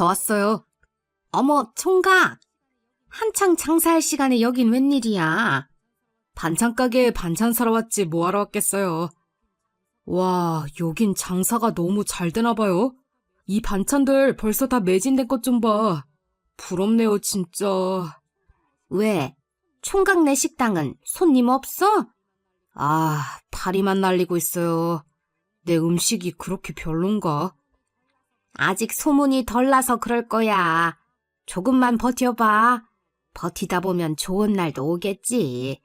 저 왔어요. 어머, 총각! 한창 장사할 시간에 여긴 웬일이야? 반찬 가게에 반찬 사러 왔지 뭐하러 왔겠어요. 와, 여긴 장사가 너무 잘 되나 봐요. 이 반찬들 벌써 다 매진된 것 좀 봐. 부럽네요, 진짜. 왜? 총각네 식당은 손님 없어? 아, 파리만 날리고 있어요. 내 음식이 그렇게 별론가? 아직 소문이 덜 나서 그럴 거야. 조금만 버텨봐. 버티다 보면 좋은 날도 오겠지.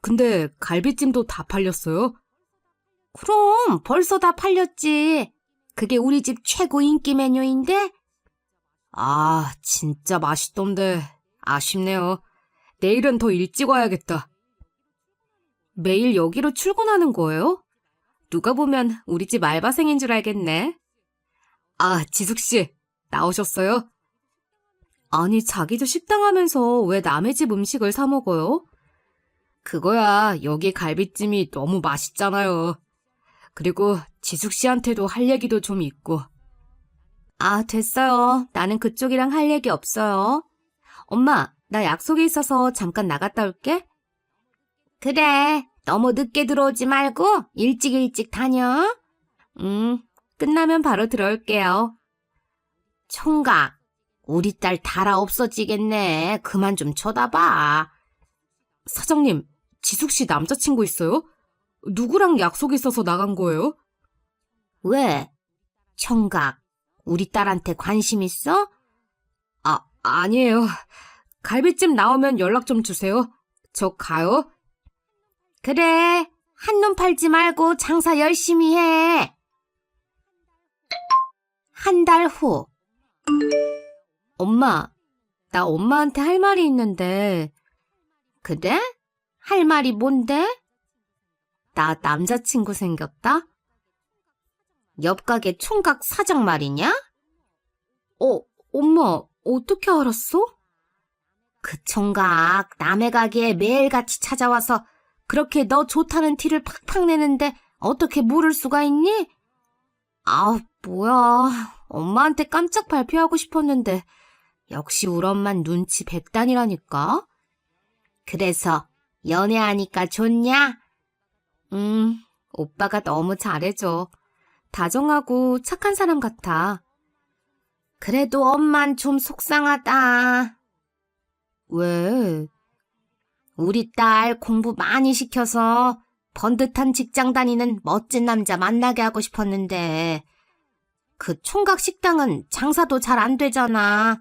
근데 갈비찜도 다 팔렸어요? 그럼 벌써 다 팔렸지. 그게 우리 집 최고 인기 메뉴인데? 아, 진짜 맛있던데. 아쉽네요. 내일은 더 일찍 와야겠다. 매일 여기로 출근하는 거예요? 누가 보면 우리 집 알바생인 줄 알겠네. 아, 지숙씨, 나오셨어요? 아니, 자기도 식당 하면서 왜 남의 집 음식을 사 먹어요? 그거야, 여기 갈비찜이 너무 맛있잖아요. 그리고 지숙씨한테도 할 얘기도 좀 있고. 아, 됐어요. 나는 그쪽이랑 할 얘기 없어요. 엄마, 나 약속이 있어서 잠깐 나갔다 올게. 그래, 너무 늦게 들어오지 말고 일찍 일찍 다녀. 음, 끝나면 바로 들어올게요. 총각, 우리 딸 달아 없어지겠네. 그만 좀 쳐다봐. 사장님, 지숙 씨 남자친구 있어요? 누구랑 약속 있어서 나간 거예요? 왜? 총각, 우리 딸한테 관심 있어? 아, 아니에요. 갈비찜 나오면 연락 좀 주세요. 저 가요? 그래, 한눈 팔지 말고 장사 열심히 해. 한 달 후. 엄마, 나 엄마한테 할 말이 있는데. 그래? 할 말이 뭔데? 나 남자친구 생겼다? 옆 가게 총각 사장 말이냐? 어, 엄마, 어떻게 알았어? 그 총각 남의 가게에 매일같이 찾아와서 그렇게 너 좋다는 티를 팍팍 내는데 어떻게 모를 수가 있니? 아우, 뭐야. 엄마한테 깜짝 발표하고 싶었는데 역시 우리 엄만 눈치 백단이라니까. 그래서 연애하니까 좋냐? 음, 오빠가 너무 잘해줘. 다정하고 착한 사람 같아. 그래도 엄만 좀 속상하다. 왜? 우리 딸 공부 많이 시켜서 번듯한 직장 다니는 멋진 남자 만나게 하고 싶었는데, 그 총각 식당은 장사도 잘 안 되잖아.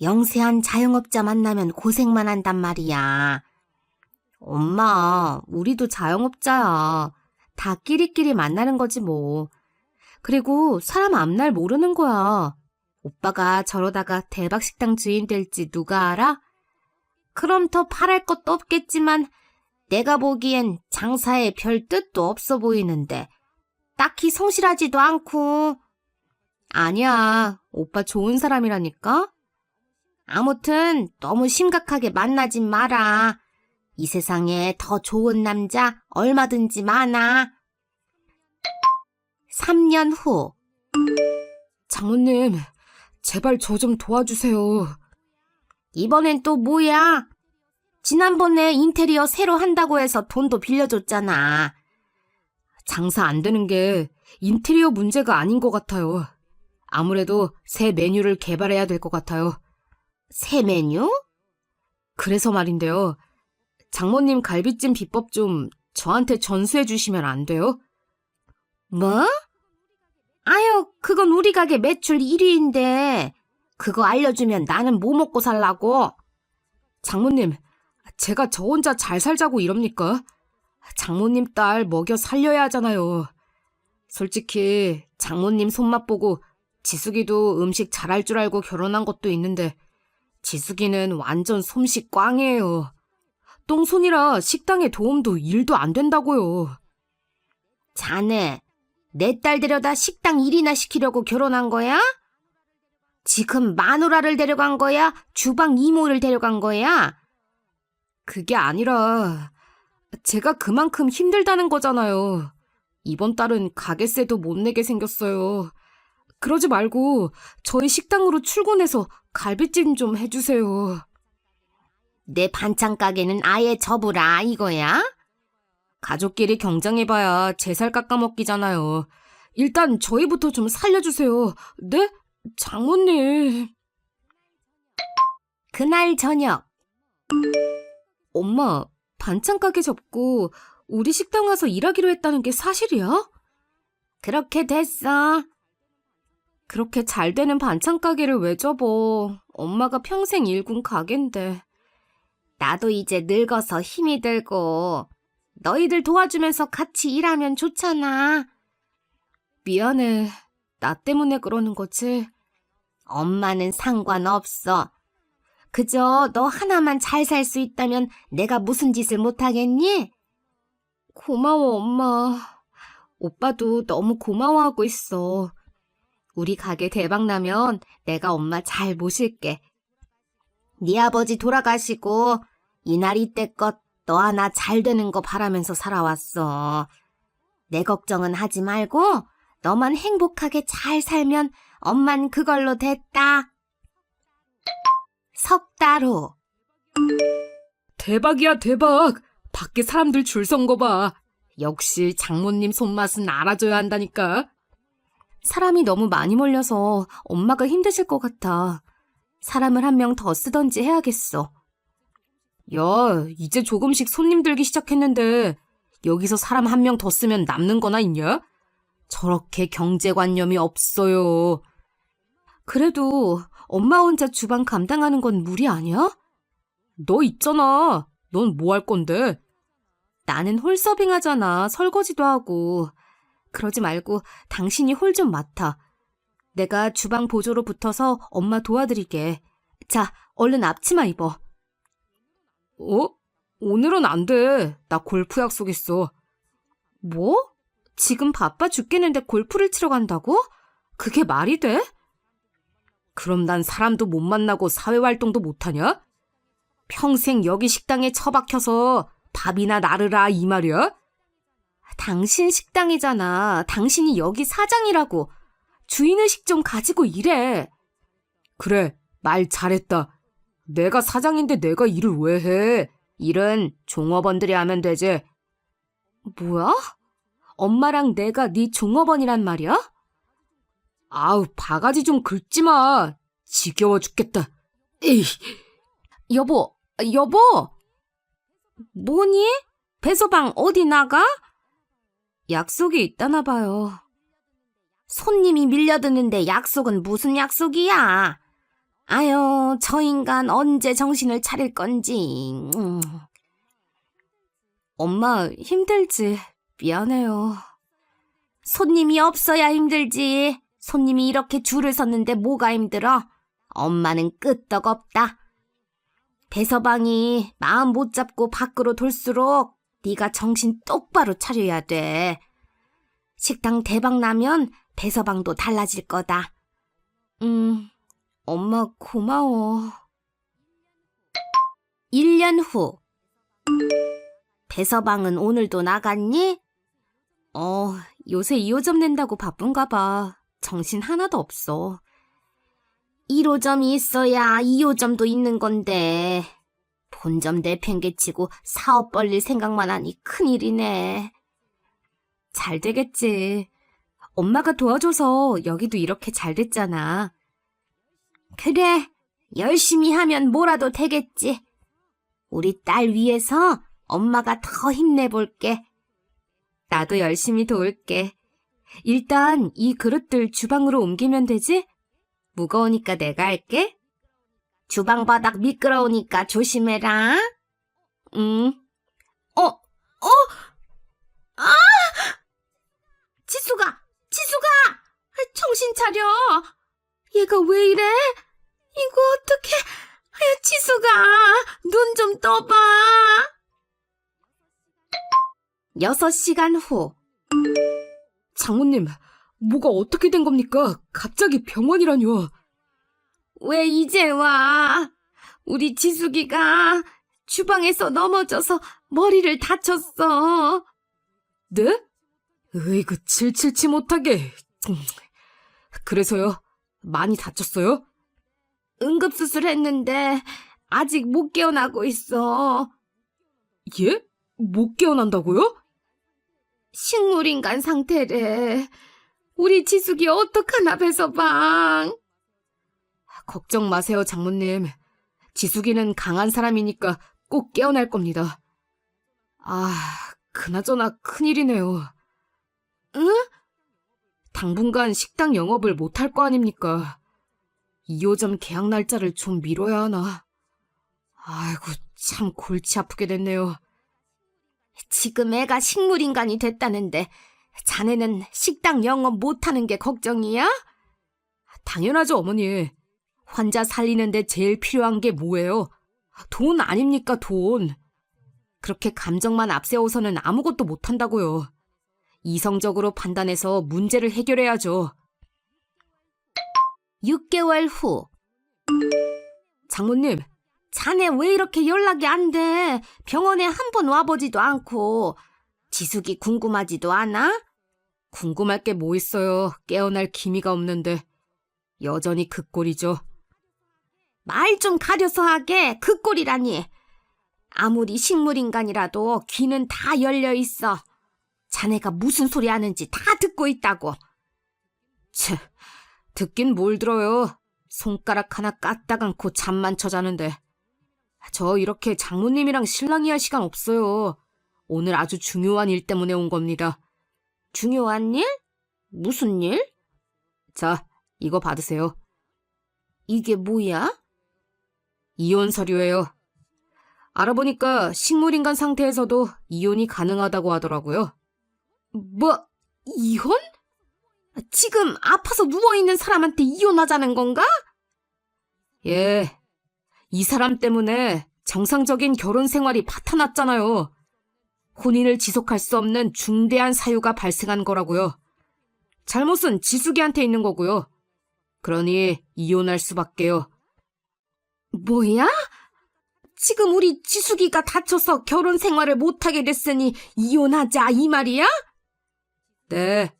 영세한 자영업자 만나면 고생만 한단 말이야. 엄마, 우리도 자영업자야. 다 끼리끼리 만나는 거지 뭐. 그리고 사람 앞날 모르는 거야. 오빠가 저러다가 대박 식당 주인 될지 누가 알아? 그럼 더 바랄 것도 없겠지만 내가 보기엔 장사에 별 뜻도 없어 보이는데 딱히 성실하지도 않고 아니야 오빠 좋은 사람이라니까 아무튼 너무 심각하게 만나지 마라 이 세상에 더 좋은 남자 얼마든지 많아 3년 후 장모님 제발 저 좀 도와주세요 이번엔 또 뭐야? 지난번에 인테리어 새로 한다고 해서 돈도 빌려줬잖아. 장사 안 되는 게 인테리어 문제가 아닌 것 같아요. 아무래도 새 메뉴를 개발해야 될 것 같아요. 새 메뉴? 그래서 말인데요. 장모님 갈비찜 비법 좀 저한테 전수해 주시면 안 돼요? 뭐? 아유, 그건 우리 가게 매출 1위인데 그거 알려주면 나는 뭐 먹고 살라고? 장모님, 제가 저 혼자 잘 살자고 이럽니까? 장모님 딸 먹여 살려야 하잖아요. 솔직히 장모님 손맛 보고 지숙이도 음식 잘할 줄 알고 결혼한 것도 있는데 지숙이는 완전 솜씨 꽝이에요. 똥손이라 식당에 도움도 일도 안 된다고요. 자네, 내 딸 데려다 식당 일이나 시키려고 결혼한 거야? 지금 마누라를 데려간 거야? 주방 이모를 데려간 거야? 그게 아니라 제가 그만큼 힘들다는 거잖아요. 이번 달은 가게세도 못 내게 생겼어요. 그러지 말고 저희 식당으로 출근해서 갈비찜 좀 해주세요. 내 반찬 가게는 아예 접으라 이거야? 가족끼리 경쟁해봐야 제 살 깎아먹기잖아요. 일단 저희부터 좀 살려주세요. 네? 장모님. 그날 저녁. 엄마, 반찬 가게 접고 우리 식당 와서 일하기로 했다는 게 사실이야? 그렇게 됐어. 그렇게 잘 되는 반찬 가게를 왜 접어? 엄마가 평생 일군 가게인데. 나도 이제 늙어서 힘이 들고 너희들 도와주면서 같이 일하면 좋잖아. 미안해. 나 때문에 그러는 거지. 엄마는 상관없어. 그저 너 하나만 잘 살 수 있다면 내가 무슨 짓을 못하겠니? 고마워, 엄마. 오빠도 너무 고마워하고 있어. 우리 가게 대박 나면 내가 엄마 잘 모실게. 네 아버지 돌아가시고 이날 이때껏 너 하나 잘 되는 거 바라면서 살아왔어. 내 걱정은 하지 말고 너만 행복하게 잘 살면 엄만 그걸로 됐다. 석달 후. 대박이야, 대박. 밖에 사람들 줄 선 거 봐. 역시 장모님 손맛은 알아줘야 한다니까. 사람이 너무 많이 몰려서 엄마가 힘드실 것 같아. 사람을 한 명 더 쓰던지 해야겠어. 야, 이제 조금씩 손님 들기 시작했는데 여기서 사람 한 명 더 쓰면 남는 거나 있냐? 저렇게 경제관념이 없어요. 그래도 엄마 혼자 주방 감당하는 건 무리 아니야? 너 있잖아. 넌 뭐 할 건데? 나는 홀 서빙 하잖아. 설거지도 하고. 그러지 말고 당신이 홀 좀 맡아. 내가 주방 보조로 붙어서 엄마 도와드릴게. 자, 얼른 앞치마 입어. 어? 오늘은 안 돼. 나 골프 약속 있어. 뭐? 지금 바빠 죽겠는데 골프를 치러 간다고? 그게 말이 돼? 그럼 난 사람도 못 만나고 사회활동도 못하냐? 평생 여기 식당에 처박혀서 밥이나 나르라 이 말이야? 당신 식당이잖아. 당신이 여기 사장이라고. 주인의식 좀 가지고 일해. 그래, 말 잘했다. 내가 사장인데 내가 일을 왜 해? 일은 종업원들이 하면 되지. 뭐야? 엄마랑 내가 네 종업원이란 말이야? 아우, 바가지 좀 긁지 마. 지겨워 죽겠다. 에이. 여보, 여보! 뭐니? 배서방 어디 나가? 약속이 있다나 봐요. 손님이 밀려드는데 약속은 무슨 약속이야? 아유, 저 인간 언제 정신을 차릴 건지. 음. 엄마, 힘들지. 미안해요. 손님이 없어야 힘들지. 손님이 이렇게 줄을 섰는데 뭐가 힘들어? 엄마는 끄떡없다. 배서방이 마음 못 잡고 밖으로 돌수록 네가 정신 똑바로 차려야 돼. 식당 대박 나면 배서방도 달라질 거다. 음, 엄마 고마워. 1년 후. 배서방은 오늘도 나갔니? 어, 요새 2호점 낸다고 바쁜가 봐. 정신 하나도 없어. 1호점이 있어야 2호점도 있는 건데. 본점 내팽개치고 사업 벌릴 생각만 하니 큰일이네. 잘 되겠지. 엄마가 도와줘서 여기도 이렇게 잘 됐잖아. 그래, 열심히 하면 뭐라도 되겠지. 우리 딸 위해서 엄마가 더 힘내볼게. 나도 열심히 도울게. 일단 이 그릇들 주방으로 옮기면 되지? 무거우니까 내가 할게. 주방 바닥 미끄러우니까 조심해라. 응. 어, 어! 아! 지수가! 지수가! 정신 차려! 얘가 왜 이래? 이거 어떡해! 아유, 지수가! 눈 좀 떠봐! 여섯 시간 후. 장모님, 뭐가 어떻게 된 겁니까? 갑자기 병원이라뇨. 왜 이제 와? 우리 지숙이가 주방에서 넘어져서 머리를 다쳤어. 네? 으이구, 칠칠치 못하게. 그래서요? 많이 다쳤어요? 응급수술 했는데 아직 못 깨어나고 있어. 예? 못 깨어난다고요? 식물인간 상태래. 우리 지숙이 어떡하나 배서방. 걱정 마세요, 장모님. 지숙이는 강한 사람이니까 꼭 깨어날 겁니다. 아, 그나저나 큰일이네요. 응? 당분간 식당 영업을 못할 거 아닙니까? 2호점 계약 날짜를 좀 미뤄야 하나. 아이고, 참 골치 아프게 됐네요. 지금 애가 식물인간이 됐다는데 자네는 식당 영업 못하는 게 걱정이야? 당연하죠, 어머니. 환자 살리는데 제일 필요한 게 뭐예요? 돈 아닙니까, 돈. 그렇게 감정만 앞세워서는 아무것도 못한다고요. 이성적으로 판단해서 문제를 해결해야죠. 6개월 후. 장모님, 자네 왜 이렇게 연락이 안 돼? 병원에 한 번 와보지도 않고. 지숙이 궁금하지도 않아? 궁금할 게 뭐 있어요. 깨어날 기미가 없는데. 여전히 그 꼴이죠. 말 좀 가려서 하게 그 꼴이라니. 아무리 식물인간이라도 귀는 다 열려 있어. 자네가 무슨 소리 하는지 다 듣고 있다고. 치, 듣긴 뭘 들어요. 손가락 하나 까딱 않고 잠만 쳐 자는데. 저 이렇게 장모님이랑 실랑이 할 시간 없어요. 오늘 아주 중요한 일 때문에 온 겁니다. 중요한 일? 무슨 일? 자, 이거 받으세요. 이게 뭐야? 이혼 서류예요. 알아보니까 식물인간 상태에서도 이혼이 가능하다고 하더라고요. 뭐, 이혼? 지금 아파서 누워있는 사람한테 이혼하자는 건가? 예. 이 사람 때문에 정상적인 결혼 생활이 파탄났잖아요. 혼인을 지속할 수 없는 중대한 사유가 발생한 거라고요. 잘못은 지숙이한테 있는 거고요. 그러니 이혼할 수밖에요. 뭐야? 지금 우리 지숙이가 다쳐서 결혼 생활을 못하게 됐으니 이혼하자 이 말이야? 네.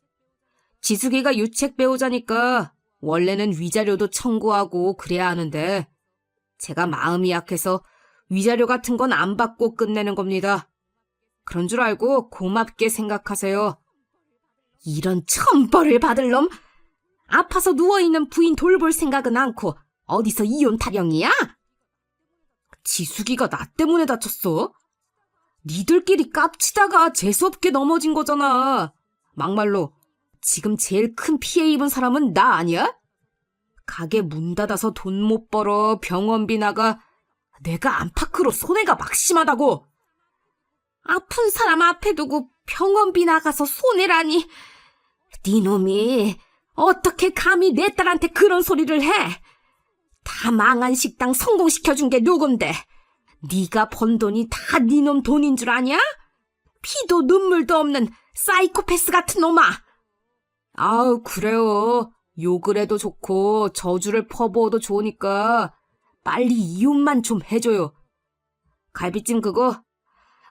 지숙이가 유책 배우자니까 원래는 위자료도 청구하고 그래야 하는데 제가 마음이 약해서 위자료 같은 건 안 받고 끝내는 겁니다. 그런 줄 알고 고맙게 생각하세요. 이런 천벌을 받을 놈! 아파서 누워있는 부인 돌볼 생각은 않고 어디서 이혼 타령이야? 지숙이가 나 때문에 다쳤어? 니들끼리 깝치다가 재수없게 넘어진 거잖아. 막말로 지금 제일 큰 피해 입은 사람은 나 아니야? 가게 문 닫아서 돈 못 벌어 병원비 나가 내가 안팎으로 손해가 막심하다고. 아픈 사람 앞에 두고 병원비 나가서 손해라니. 네 놈이 어떻게 감히 내 딸한테 그런 소리를 해? 다 망한 식당 성공시켜준 게 누군데? 네가 번 돈이 다 네 놈 돈인 줄 아냐? 피도 눈물도 없는 사이코패스 같은 놈아. 아우 그래요. 욕을 해도 좋고 저주를 퍼부어도 좋으니까 빨리 이혼만 좀 해줘요. 갈비찜 그거?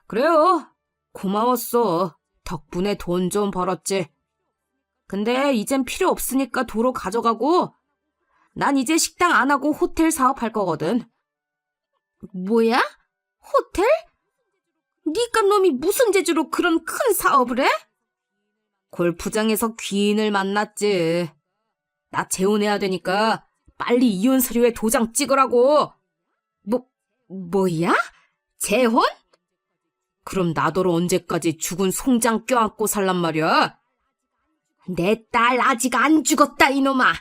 그래요. 고마웠어. 덕분에 돈 좀 벌었지. 근데 이젠 필요 없으니까 도로 가져가고 난 이제 식당 안 하고 호텔 사업할 거거든. 뭐야? 호텔? 니까 놈이 무슨 재주로 그런 큰 사업을 해? 골프장에서 귀인을 만났지. 나 재혼해야 되니까 빨리 이혼 서류에 도장 찍으라고. 뭐, 뭐야? 재혼? 그럼 나더러 언제까지 죽은 송장 껴안고 살란 말이야? 내 딸 아직 안 죽었다, 이놈아.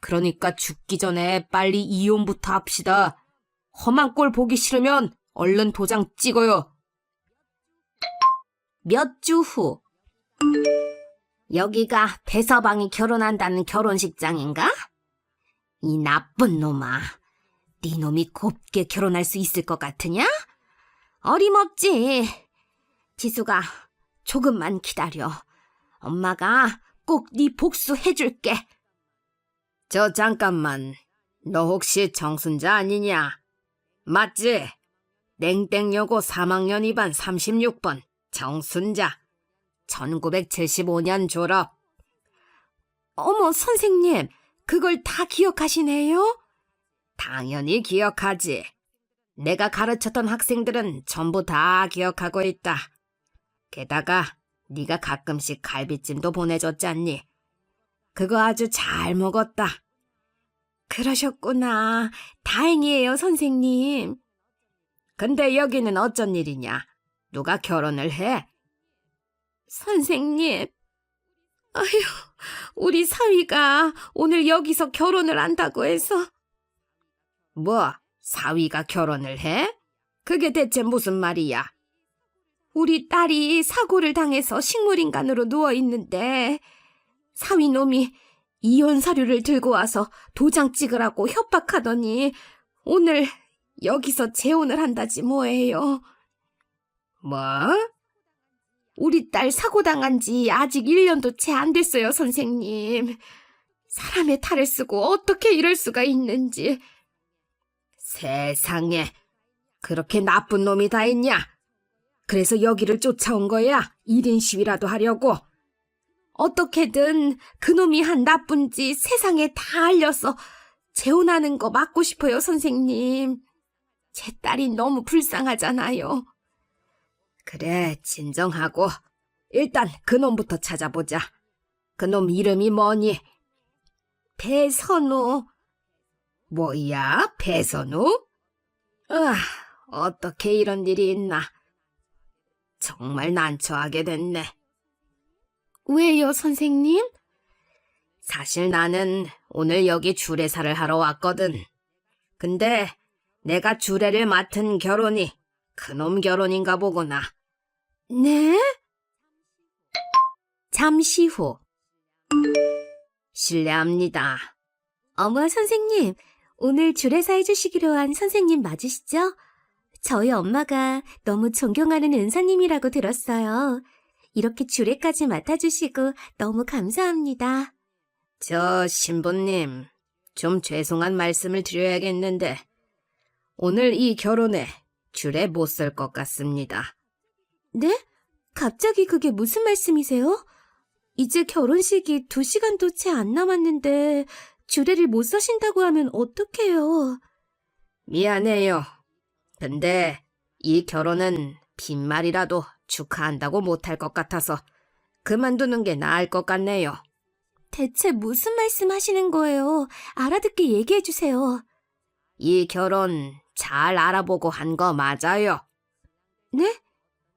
그러니까 죽기 전에 빨리 이혼부터 합시다. 험한 꼴 보기 싫으면 얼른 도장 찍어요. 몇 주 후. 여기가 배서방이 결혼한다는 결혼식장인가? 이 나쁜 놈아. 네 놈이 곱게 결혼할 수 있을 것 같으냐? 어림없지. 지수가 조금만 기다려. 엄마가 꼭 네 복수 해줄게. 저 잠깐만. 너 혹시 정순자 아니냐? 맞지? 땡땡여고 3학년 2반 36번 정순자. 1975년 졸업. 어머, 선생님, 그걸 다 기억하시네요? 당연히 기억하지. 내가 가르쳤던 학생들은 전부 다 기억하고 있다. 게다가 네가 가끔씩 갈비찜도 보내줬잖니. 그거 아주 잘 먹었다. 그러셨구나. 다행이에요, 선생님. 근데 여기는 어쩐 일이냐? 누가 결혼을 해? 선생님. 아휴, 우리 사위가 오늘 여기서 결혼을 한다고 해서. 뭐, 사위가 결혼을 해? 그게 대체 무슨 말이야? 우리 딸이 사고를 당해서 식물인간으로 누워 있는데 사위 놈이 이혼 서류를 들고 와서 도장 찍으라고 협박하더니 오늘 여기서 재혼을 한다지 뭐예요. 뭐? 우리 딸 사고 당한 지 아직 1년도 채 안 됐어요, 선생님. 사람의 탈을 쓰고 어떻게 이럴 수가 있는지. 세상에, 그렇게 나쁜 놈이 다 있냐? 그래서 여기를 쫓아온 거야? 1인 시위라도 하려고? 어떻게든 그놈이 한 나쁜 짓 세상에 다 알려서 재혼하는 거 막고 싶어요, 선생님. 제 딸이 너무 불쌍하잖아요. 그래, 진정하고. 일단 그놈부터 찾아보자. 그놈 이름이 뭐니? 배선우, 뭐야, 배선우? 아, 어떻게 이런 일이 있나. 정말 난처하게 됐네. 왜요, 선생님? 사실 나는 오늘 여기 주례사를 하러 왔거든. 근데 내가 주례를 맡은 결혼이 그놈 결혼인가 보구나. 네? 잠시 후. 실례합니다. 어머, 선생님. 오늘 주례사 해주시기로 한 선생님 맞으시죠? 저희 엄마가 너무 존경하는 은사님이라고 들었어요. 이렇게 주례까지 맡아주시고 너무 감사합니다. 저 신부님, 좀 죄송한 말씀을 드려야겠는데 오늘 이 결혼에 주례 못 쓸 것 같습니다. 네? 갑자기 그게 무슨 말씀이세요? 이제 결혼식이 두 시간도 채 안 남았는데 주례를 못 서신다고 하면 어떡해요? 미안해요. 근데 이 결혼은 빈말이라도 축하한다고 못할 것 같아서 그만두는 게 나을 것 같네요. 대체 무슨 말씀 하시는 거예요? 알아듣게 얘기해 주세요. 이 결혼 잘 알아보고 한 거 맞아요. 네?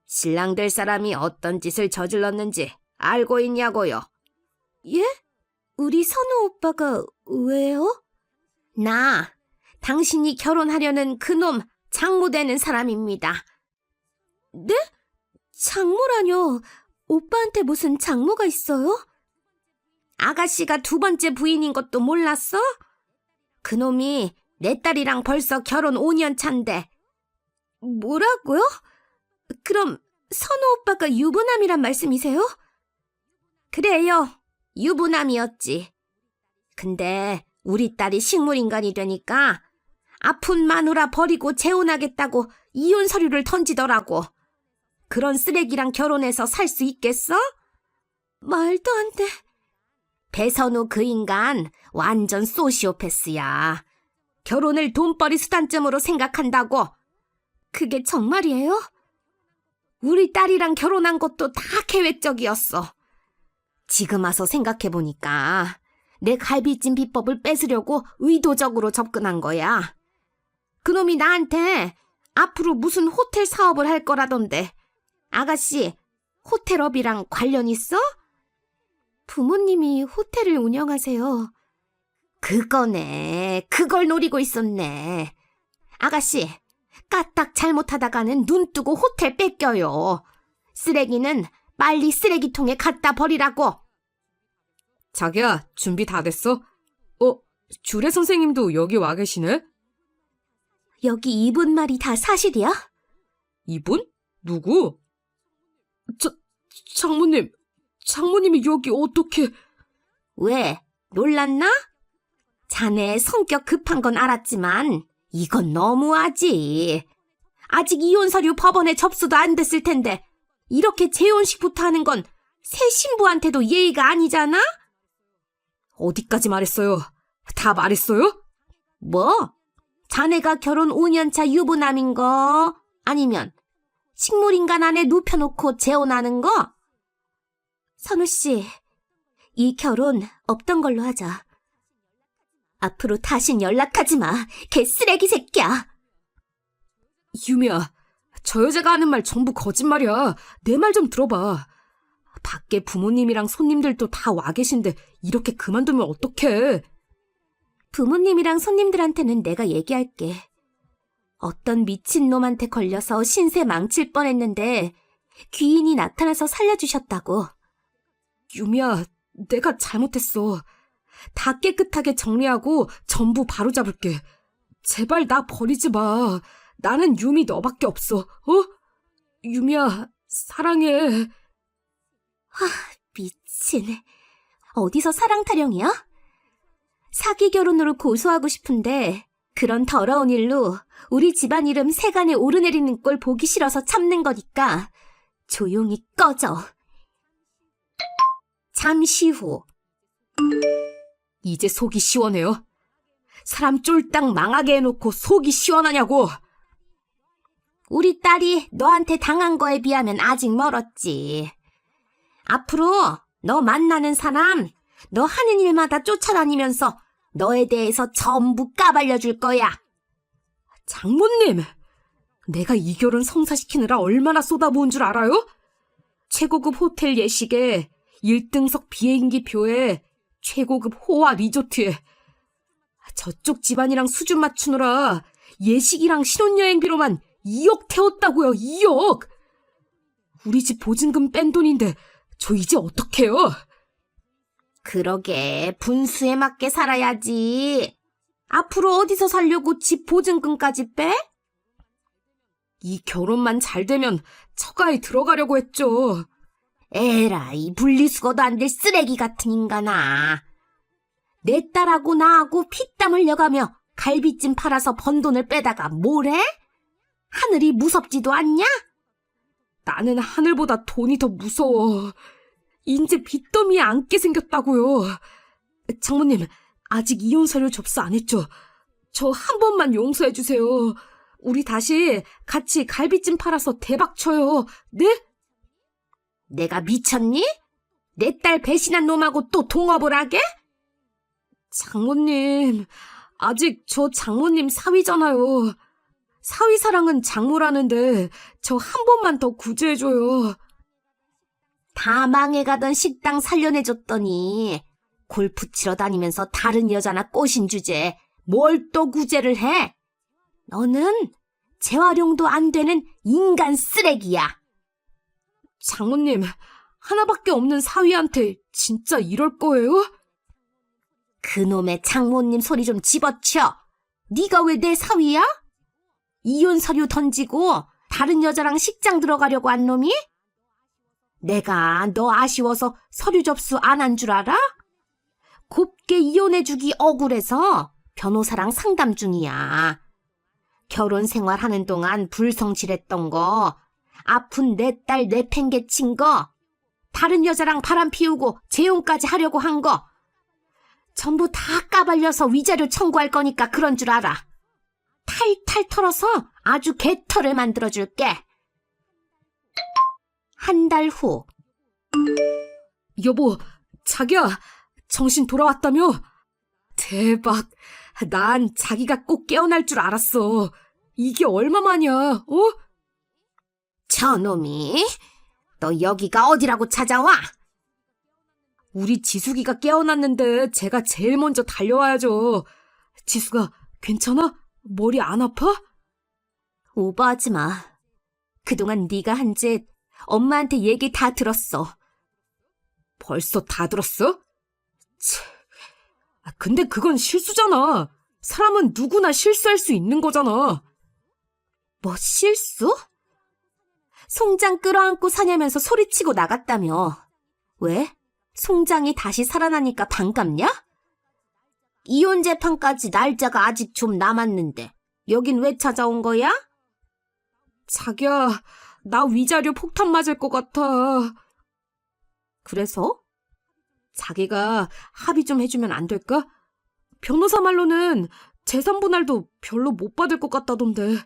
신랑 될 사람이 어떤 짓을 저질렀는지 알고 있냐고요. 예? 우리 선우 오빠가 왜요? 나 당신이 결혼하려는 그놈 장모 되는 사람입니다. 네? 장모라뇨? 오빠한테 무슨 장모가 있어요? 아가씨가 두 번째 부인인 것도 몰랐어? 그놈이 내 딸이랑 벌써 결혼 5년 차인데. 뭐라고요? 그럼 선우 오빠가 유부남이란 말씀이세요? 그래요. 유부남이었지. 근데 우리 딸이 식물인간이 되니까 아픈 마누라 버리고 재혼하겠다고 이혼 서류를 던지더라고. 그런 쓰레기랑 결혼해서 살 수 있겠어? 말도 안 돼. 배선우 그 인간 완전 소시오패스야. 결혼을 돈벌이 수단점으로 생각한다고. 그게 정말이에요? 우리 딸이랑 결혼한 것도 다 계획적이었어. 지금 와서 생각해보니까 내 갈비찜 비법을 뺏으려고 의도적으로 접근한 거야. 그놈이 나한테 앞으로 무슨 호텔 사업을 할 거라던데. 아가씨, 호텔업이랑 관련 있어? 부모님이 호텔을 운영하세요. 그거네. 그걸 노리고 있었네. 아가씨, 까딱 잘못하다가는 눈 뜨고 호텔 뺏겨요. 쓰레기는 빨리 쓰레기통에 갖다 버리라고. 자기야, 준비 다 됐어? 어, 주례 선생님도 여기 와 계시네? 여기 이분 말이 다 사실이야? 이분? 누구? 자, 장모님, 장모님이 여기 어떻게... 왜? 놀랐나? 자네 성격 급한 건 알았지만 이건 너무하지. 아직 이혼 서류 법원에 접수도 안 됐을 텐데 이렇게 재혼식부터 하는 건 새 신부한테도 예의가 아니잖아? 어디까지 말했어요? 다 말했어요? 뭐? 자네가 결혼 5년차 유부남인 거? 아니면 식물인간 안에 눕혀놓고 재혼하는 거? 선우 씨, 이 결혼 없던 걸로 하자. 앞으로 다신 연락하지 마. 개쓰레기 새끼야. 유미야, 저 여자가 하는 말 전부 거짓말이야. 내 말 좀 들어봐. 밖에 부모님이랑 손님들도 다 와 계신데 이렇게 그만두면 어떡해? 부모님이랑 손님들한테는 내가 얘기할게. 어떤 미친놈한테 걸려서 신세 망칠 뻔했는데 귀인이 나타나서 살려주셨다고. 유미야, 내가 잘못했어. 다 깨끗하게 정리하고 전부 바로잡을게. 제발 나 버리지 마. 나는 유미 너밖에 없어. 어? 유미야, 사랑해. 미친. 어디서 사랑 타령이야? 사기 결혼으로 고소하고 싶은데 그런 더러운 일로 우리 집안 이름 세간에 오르내리는 꼴 보기 싫어서 참는 거니까 조용히 꺼져. 잠시 후 이제 속이 시원해요? 사람 쫄딱 망하게 해놓고 속이 시원하냐고! 우리 딸이 너한테 당한 거에 비하면 아직 멀었지. 앞으로 너 만나는 사람, 너 하는 일마다 쫓아다니면서 너에 대해서 전부 까발려 줄 거야. 장모님! 내가 이 결혼 성사시키느라 얼마나 쏟아부은 줄 알아요? 최고급 호텔 예식에 1등석 비행기 표에 최고급 호화 리조트에 저쪽 집안이랑 수준 맞추느라 예식이랑 신혼여행비로만 2억 태웠다고요, 2억! 우리 집 보증금 뺀 돈인데 저 이제 어떡해요? 그러게 분수에 맞게 살아야지. 앞으로 어디서 살려고 집 보증금까지 빼? 이 결혼만 잘 되면 처가에 들어가려고 했죠. 에라이 분리수거도 안 될 쓰레기 같은 인간아. 내 딸하고 나하고 피땀 흘려가며 갈비찜 팔아서 번 돈을 빼다가 뭐래? 하늘이 무섭지도 않냐? 나는 하늘보다 돈이 더 무서워. 인제 빚더미에 앉게 생겼다고요. 장모님, 아직 이혼 서류 접수 안 했죠? 저 한 번만 용서해 주세요. 우리 다시 같이 갈비찜 팔아서 대박 쳐요. 네? 내가 미쳤니? 내 딸 배신한 놈하고 또 동업을 하게? 장모님, 아직 저 장모님 사위잖아요. 사위 사랑은 장모라는데 저 한 번만 더 구제해줘요. 다 망해가던 식당 살려내줬더니 골프 치러 다니면서 다른 여자나 꼬신 주제 뭘또 구제를 해? 너는 재활용도 안 되는 인간 쓰레기야. 장모님, 하나밖에 없는 사위한테 진짜 이럴 거예요? 그놈의 장모님 소리 좀 집어쳐. 네가 왜 내 사위야? 이혼 서류 던지고 다른 여자랑 식장 들어가려고 한 놈이? 내가 너 아쉬워서 서류 접수 안 한 줄 알아? 곱게 이혼해주기 억울해서 변호사랑 상담 중이야. 결혼 생활하는 동안 불성실했던 거, 아픈 내 딸 내팽개친 거, 다른 여자랑 바람 피우고 재혼까지 하려고 한 거, 전부 다 까발려서 위자료 청구할 거니까 그런 줄 알아. 탈탈 털어서 아주 개털을 만들어줄게. 한 달 후, 여보, 자기야, 정신 돌아왔다며? 대박. 난 자기가 꼭 깨어날 줄 알았어. 이게 얼마만이야, 어? 저놈이, 너 여기가 어디라고 찾아와? 우리 지숙이가 깨어났는데 제가 제일 먼저 달려와야죠. 지숙아, 괜찮아? 머리 안 아파? 오버하지 마. 그동안 네가 한 짓 엄마한테 얘기 다 들었어. 벌써 다 들었어? 치. 아, 근데 그건 실수잖아. 사람은 누구나 실수할 수 있는 거잖아. 뭐 실수? 송장 끌어안고 사냐면서 소리치고 나갔다며. 왜? 송장이 다시 살아나니까 반갑냐? 이혼 재판까지 날짜가 아직 좀 남았는데 여긴 왜 찾아온 거야? 자기야, 나 위자료 폭탄 맞을 것 같아. 그래서? 자기가 합의 좀 해주면 안 될까? 변호사 말로는 재산 분할도 별로 못 받을 것 같다던데.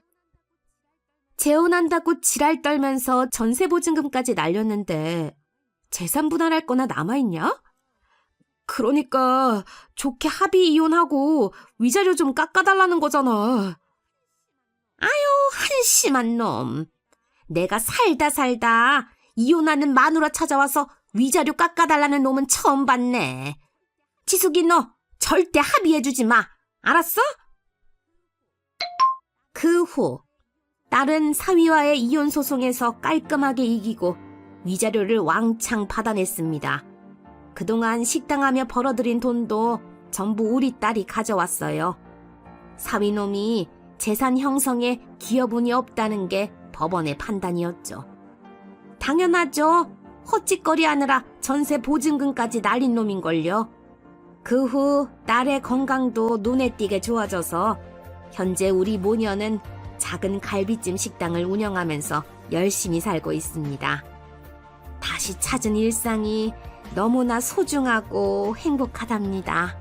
재혼한다고 지랄 떨면서 전세 보증금까지 날렸는데 재산 분할할 거나 남아있냐? 그러니까 좋게 합의 이혼하고 위자료 좀 깎아달라는 거잖아. 한심한 놈. 내가 살다 살다 이혼하는 마누라 찾아와서 위자료 깎아달라는 놈은 처음 봤네. 지숙이 너 절대 합의해주지 마. 알았어? 그 후 딸은 사위와의 이혼 소송에서 깔끔하게 이기고 위자료를 왕창 받아냈습니다. 그동안 식당하며 벌어들인 돈도 전부 우리 딸이 가져왔어요. 사위놈이 재산 형성에 기여분이 없다는 게 법원의 판단이었죠. 당연하죠. 헛짓거리 하느라 전세 보증금까지 날린 놈인걸요. 그 후 딸의 건강도 눈에 띄게 좋아져서 현재 우리 모녀는 작은 갈비찜 식당을 운영하면서 열심히 살고 있습니다. 다시 찾은 일상이 너무나 소중하고 행복하답니다.